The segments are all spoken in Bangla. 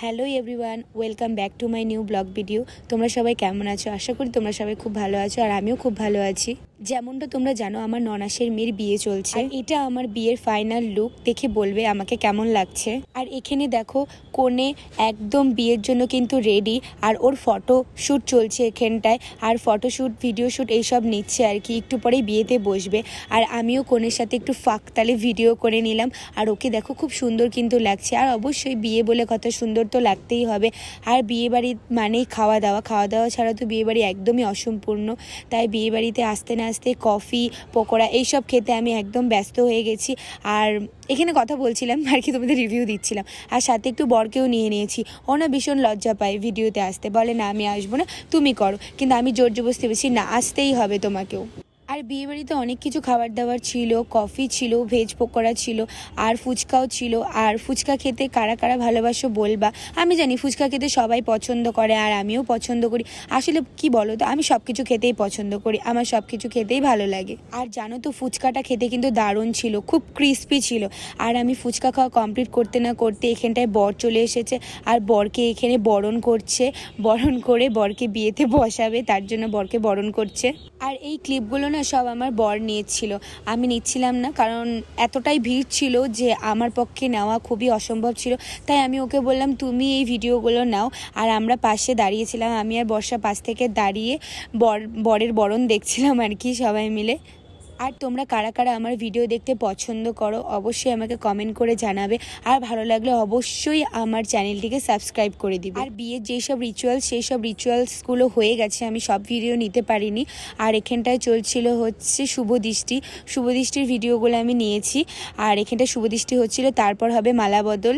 Hello everyone, welcome back to my new blog video. তোমরা সবাই কেমন আছো? আশা করি তোমরা সবাই খুব ভালো আছো আর আমিও খুব ভালো আছি। যেমনটা তোমরা জানো, আমার ননাসের মেয়ের বিয়ে চলছে। এটা আমার বিয়ের ফাইনাল লুক দেখে বলবে আমাকে কেমন লাগছে। আর এখানে দেখো, কোণে একদম বিয়ের জন্য কিন্তু রেডি আর ওর ফটো শ্যুট চলছে এখানটায়। আর ফটো শ্যুট ভিডিও শ্যুট এইসব নিচ্ছে আর কি, একটু পরেই বিয়েতে বসবে। আর আমিও কোণের সাথে একটু ফাঁকতালে ভিডিও করে নিলাম। আর ওকে দেখো খুব সুন্দর কিন্তু লাগছে। আর অবশ্যই বিয়ে বলে কথা সুন্দর তো লাগতেই হবে। আর বিয়ে বাড়ি মানেই খাওয়া দাওয়া। খাওয়া দাওয়া ছাড়া তো বিয়ে বাড়ি একদমই অসম্পূর্ণ। তাই বিয়ে বাড়িতে আসতে না আসতে কফি, পকোড়া এইসব খেতে আমি একদম ব্যস্ত হয়ে গেছি। আর এখানে কথা বলছিলাম, আর কি তোমাদের রিভিউ দিচ্ছিলাম। আর সাথে একটু বরকেও নিয়ে নিয়েছি। ও না ভীষণ লজ্জা পায় ভিডিওতে আসতে। বলে, না, আমি আসব না, তুমি করো। কিন্তু আমি জোর জবস্তি বেশি না, আসতেই হবে তোমাকেও। আর বিয়েবাড়িতে অনেক কিছু খাবার দাবার ছিল কফি ছিল ভেজ পকোড়া ছিল, আর ফুচকাও ছিল। আর ফুচকা খেতে কারা কারা ভালোবাসো বলবা? আমি জানি ফুচকা খেতে সবাই পছন্দ করে আর আমিও পছন্দ করি। আসলে কি বলো তো? আমি সব কিছু খেতেই পছন্দ করি। আমার সব কিছু খেতেই ভালো লাগে। আর জানো তো, ফুচকাটা খেতে কিন্তু দারুণ ছিল, খুব ক্রিস্পি ছিল। আর আমি ফুচকা খাওয়া কমপ্লিট করতে না করতে এখানটায় বর চলে এসেছে। আর বরকে এখানে বরণ করছে। বরণ করে বরকে বিয়েতে বসাবে, তার জন্য বরকে বরণ করছে। আর এই ক্লিপগুলো না সব আমার বর নিয়েছিল। আমি নিচ্ছিলাম না, কারণ এতটাই ভিড় ছিল যে আমার পক্ষে নেওয়া খুবই অসম্ভব ছিল। তাই আমি ওকে বললাম, তুমি এই ভিডিওগুলো নাও। আর আমরা পাশে দাঁড়িয়েছিলাম, আমি আর বর্ষা পাশ থেকে দাঁড়িয়ে বর, বরের বরণ দেখছিলাম আর কি সবাই মিলে। আর তোমরা কারা কারা আমার ভিডিও দেখতে পছন্দ করো, অবশ্যই আমাকে কমেন্ট করে জানাবে। আর ভালো লাগলে অবশ্যই আমার চ্যানেলটিকে সাবস্ক্রাইব করে দিবে। আর বিয়ের যেই সব রিচুয়ালস সেই সব রিচুয়ালসগুলো হয়ে গেছে, আমি সব ভিডিও নিতে পারিনি। আর এখানটায় চলছিল হচ্ছে শুভ দৃষ্টি। শুভ দৃষ্টির ভিডিওগুলো আমি নিয়েছি। আর এখানটা শুভ দৃষ্টি হচ্ছিল, তারপর হবে মালা বদল।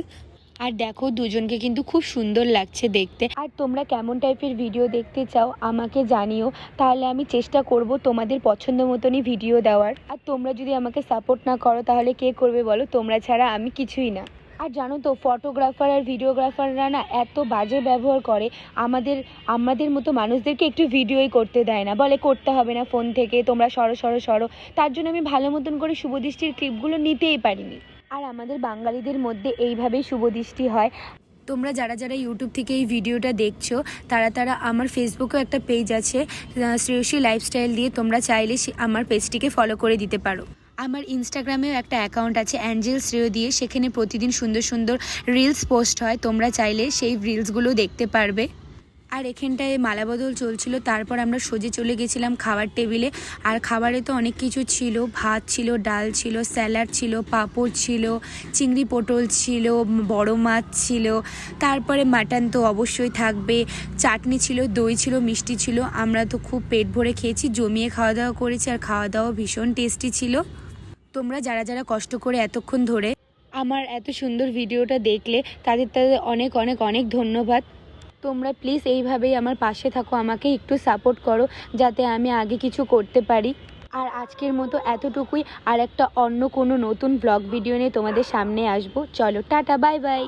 আর দেখো, দুজনকে কিন্তু খুব সুন্দর লাগছে দেখতে। আর তোমরা কেমন টাইপের ভিডিও দেখতে চাও, আমাকে জানিও। তাহলে আমি চেষ্টা করব তোমাদের পছন্দ মতনই ভিডিও দেওয়ার। আর তোমরা যদি আমাকে সাপোর্ট না করো, তাহলে কে করবে বলো? তোমরা ছাড়া আমি কিছুই না। আর জানো তো ফটোগ্রাফার আর ভিডিওগ্রাফাররা না এত বাজে ব্যবহার করে। আমাদের আমাদের মতো মানুষদেরকে একটু ভিডিওই করতে দেয় না। বলে, করতে হবে না ফোন থেকে, তোমরা সরো সরো সরো। তার জন্য আমি ভালো মতন করে শুভদৃষ্টির ক্লিপগুলো নিতেই পারিনি। আর আমাদের বাঙালিদের মধ্যে এইভাবেই শুভদৃষ্টি হয়। তোমরা যারা যারা ইউটিউব থেকে এই ভিডিওটা দেখছ, তারা তারা আমার ফেসবুকেও একটা পেজ আছে শ্রেয়সী লাইফস্টাইল দিয়ে তোমরা চাইলে আমার পেজটিকে ফলো করে দিতে পারো। আমার ইনস্টাগ্রামেও একটা অ্যাকাউন্ট আছে অ্যাঞ্জেল শ্রেয় দিয়ে। সেখানে প্রতিদিন সুন্দর সুন্দর রিলস পোস্ট হয়, তোমরা চাইলে সেই রিলসগুলো দেখতে পারবে। আর এখানটায় মালাবদল চলছিল, তারপর আমরা সোজে চলে গেছিলাম খাবার টেবিলে। আর খাবারে তো অনেক কিছু ছিল, ভাত ছিল, ডাল ছিল, স্যালাড ছিল, পাঁপড় ছিল, চিংড়ি পটল ছিল, বড় মাছ ছিল। তারপরে মাটন তো অবশ্যই থাকবে, চাটনি ছিল, দই ছিল, মিষ্টি ছিল। আমরা তো খুব পেট ভরে খেয়েছি, জমিয়ে খাওয়া দাওয়া করেছি আর খাওয়া দাওয়া ভীষণ টেস্টি ছিল। তোমরা যারা যারা কষ্ট করে এতক্ষণ ধরে আমার এত সুন্দর ভিডিওটা দেখলে, তাদের তাদের অনেক অনেক অনেক ধন্যবাদ। তোমরা প্লিজ এইভাবেই আমার পাশে থাকো, আমাকে একটু সাপোর্ট করো, যাতে আমি আগে কিছু করতে পারি। আর আজকের মতো এতটুকুই আর একটা অন্য কোনো নতুন ব্লগ ভিডিও নিয়ে তোমাদের সামনে আসব। চলো, টাটা বাই বাই